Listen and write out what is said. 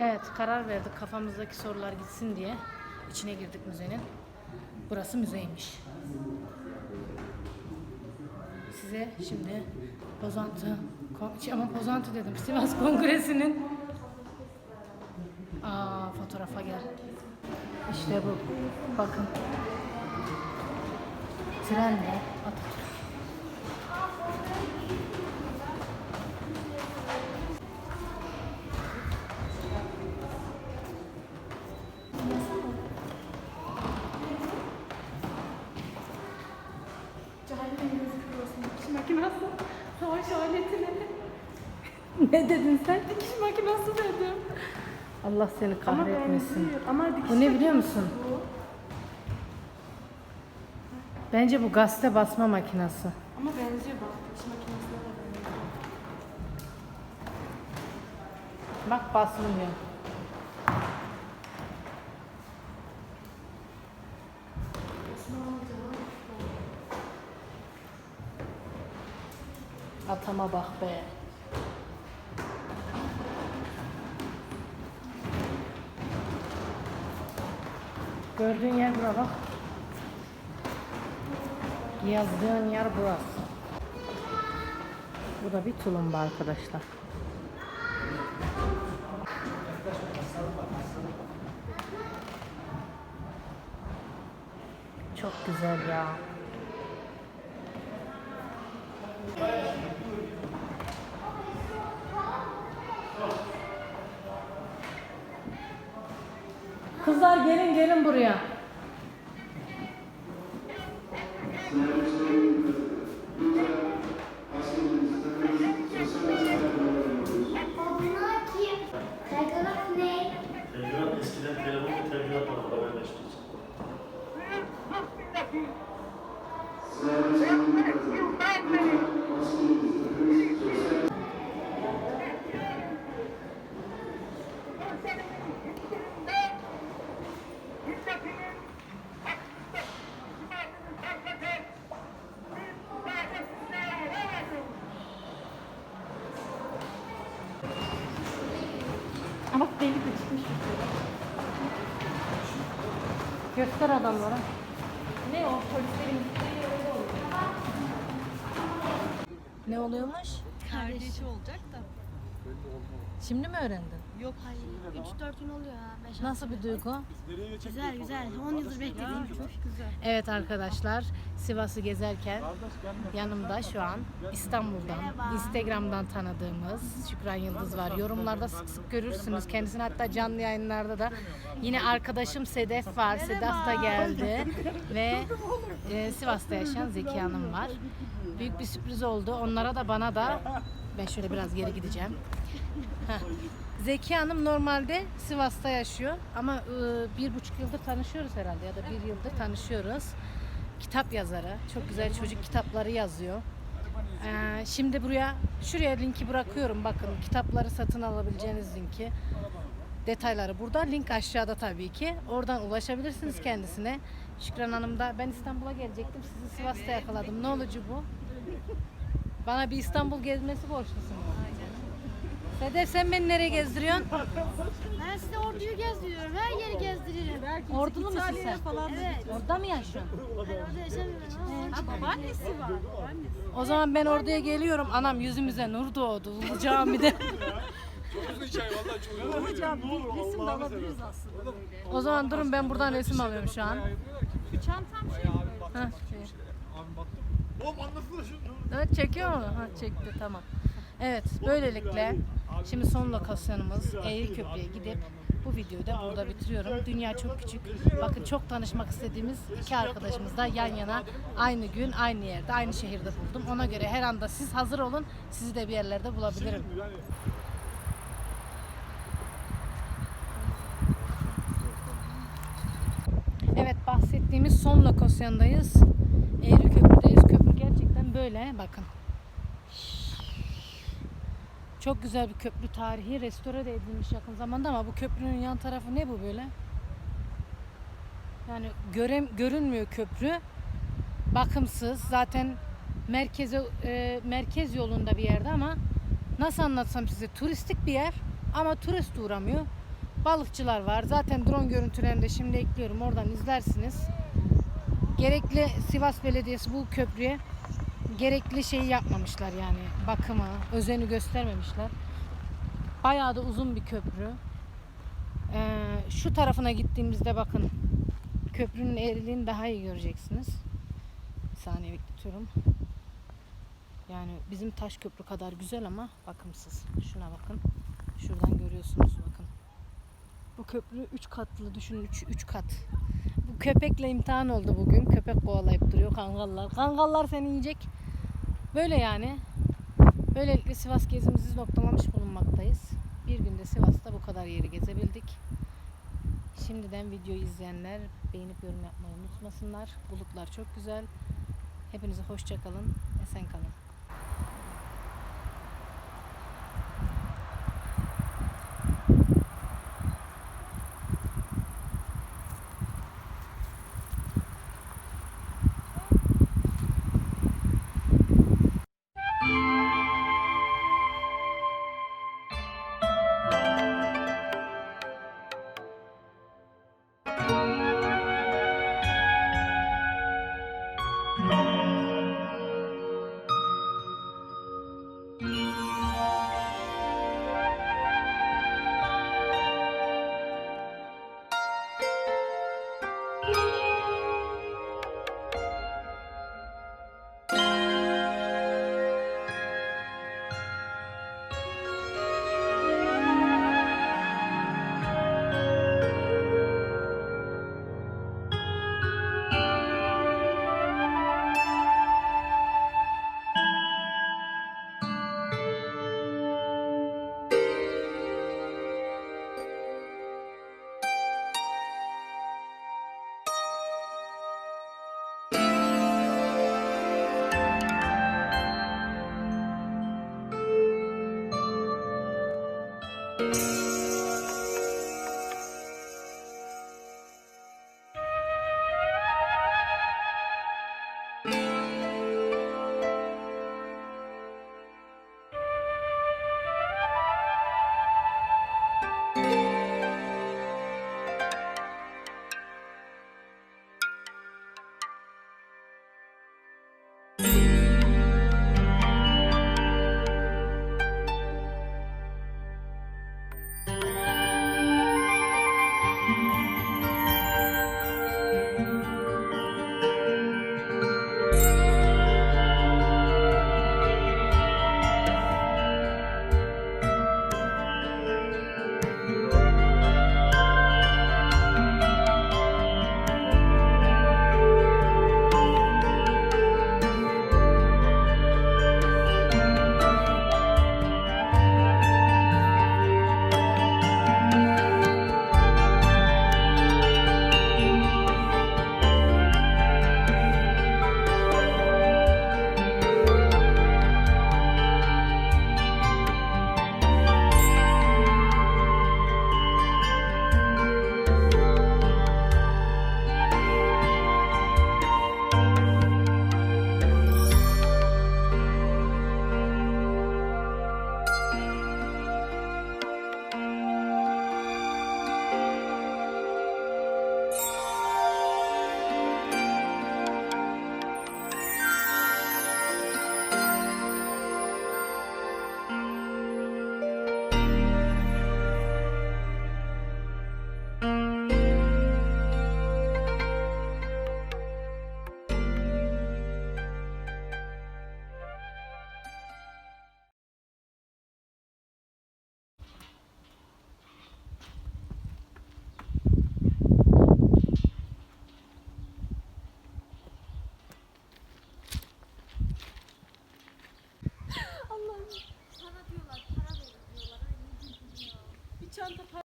Evet karar verdik kafamızdaki sorular gitsin diye. içine girdik müzenin. Burası müzeymiş. Size şimdi Pozantı, şey, ama Pozantı dedim Sivas Kongresi'nin Aa fotoğrafa gel. İşte bu. Bakın. Trenle Atatürk. Dikiş makinası, savaş aletine. ne dedin sen? Dikiş makinası dedim. Allah seni kahretmesin. Ama dikiş Bu ne biliyor musun? Bence bu gazete basma makinesi. Ama benziyor bak. Dikiş makinesine de benziyor. Bak basılmıyor. Atama bak be. Gördüğün yer bura bak. Yazdığın yer burası. Bu da bir tulumba arkadaşlar. Çok güzel ya. Kızlar gelin gelin buraya. Ama deli de çıkmış. Göster adamlara. Ne o? Polislerin gittiği oluyor. Ne oluyormuş? Kardeşi olacak da. Şimdi mi öğrendin? Yok Hayır, 3-4 gün oluyor ha. 5 Nasıl bir duygu? Güzel güzel. 10 yıldır beklediğim çok güzel. Evet arkadaşlar, Sivas'ı gezerken yanımda şu an İstanbul'dan, Merhaba. Instagram'dan tanıdığımız Şükran Yıldız var. Yorumlarda sık sık görürsünüz. Kendisini hatta canlı yayınlarda da yine arkadaşım Sedef var. Sedef da geldi ve e, Sivas'ta yaşayan Zeki Hanım var. Büyük bir sürpriz oldu. Onlara da bana da ben şöyle biraz geri gideceğim. Zeki Hanım normalde Sivas'ta yaşıyor ama e, bir buçuk yıldır tanışıyoruz herhalde ya da bir yıldır tanışıyoruz. Kitap yazarı, çok güzel çocuk kitapları yazıyor. Ee, şimdi buraya, şuraya linki bırakıyorum bakın kitapları satın alabileceğiniz linki. Detayları burada, link aşağıda tabii ki. Oradan ulaşabilirsiniz kendisine. Şükran Hanım da ben İstanbul'a gelecektim, sizi Sivas'ta yakaladım. Ne olucu bu? Bana bir İstanbul gezmesi borçlusun. Sedef sen beni nereye gezdiriyorsun? Ben size orduyu gezdiriyorum. Her yeri gezdiririm. Ordulu musun sen? Evet. Orada mı yaşıyorsun? Ben orada yaşamıyorum ama orada Babaannesi var. Babaannesi. O zaman ben orduya geliyorum. Anam yüzümüze nur doğdu. Ulu camide. Hocam bir resim de alabiliriz aslında böyle. o zaman durun ben buradan resim alıyorum şu an. Çantam şey mi böyle? Heh, şey. Evet çekiyor mu? Ha çekti tamam. Evet böylelikle şimdi son lokasyonumuz Eğriköprü'ye gidip bu videoyu da burada bitiriyorum. Dünya çok küçük. Bakın çok tanışmak istediğimiz iki arkadaşımız da yan yana aynı gün aynı yerde aynı şehirde buldum. Ona göre her anda siz hazır olun. Sizi de bir yerlerde bulabilirim. Evet bahsettiğimiz son lokasyondayız. Eğri Köprü'deyiz. Köprü gerçekten böyle. Bakın. Çok güzel bir köprü tarihi. Restore de edilmiş yakın zamanda ama bu köprünün yan tarafı ne bu böyle? Yani görem, görünmüyor köprü. Bakımsız. Zaten merkeze e, merkez yolunda bir yerde ama nasıl anlatsam size turistik bir yer ama turist uğramıyor. balıkçılar var. Zaten drone görüntülerini de şimdi ekliyorum. Oradan izlersiniz. Gerekli Sivas Belediyesi bu köprüye gerekli şeyi yapmamışlar yani bakımı, özeni göstermemişler. Bayağı da uzun bir köprü. Ee, şu tarafına gittiğimizde bakın köprünün eğriliğini daha iyi göreceksiniz. Bir saniye bekletiyorum. Yani bizim taş köprü kadar güzel ama bakımsız. Şuna bakın. Şuradan görüyorsunuz bakın. Bu köprü 3 katlı düşünün 3 3 kat. Bu köpekle imtihan oldu bugün. Köpek kovalayıp duruyor kangallar. Kangallar seni yiyecek. Böyle yani. Böylelikle Sivas gezimizi noktalamış bulunmaktayız. Bir günde Sivas'ta bu kadar yeri gezebildik. Şimdiden videoyu izleyenler beğenip yorum yapmayı unutmasınlar. Bulutlar çok güzel. Hepinize hoşça kalın. Esen kalın. on the post.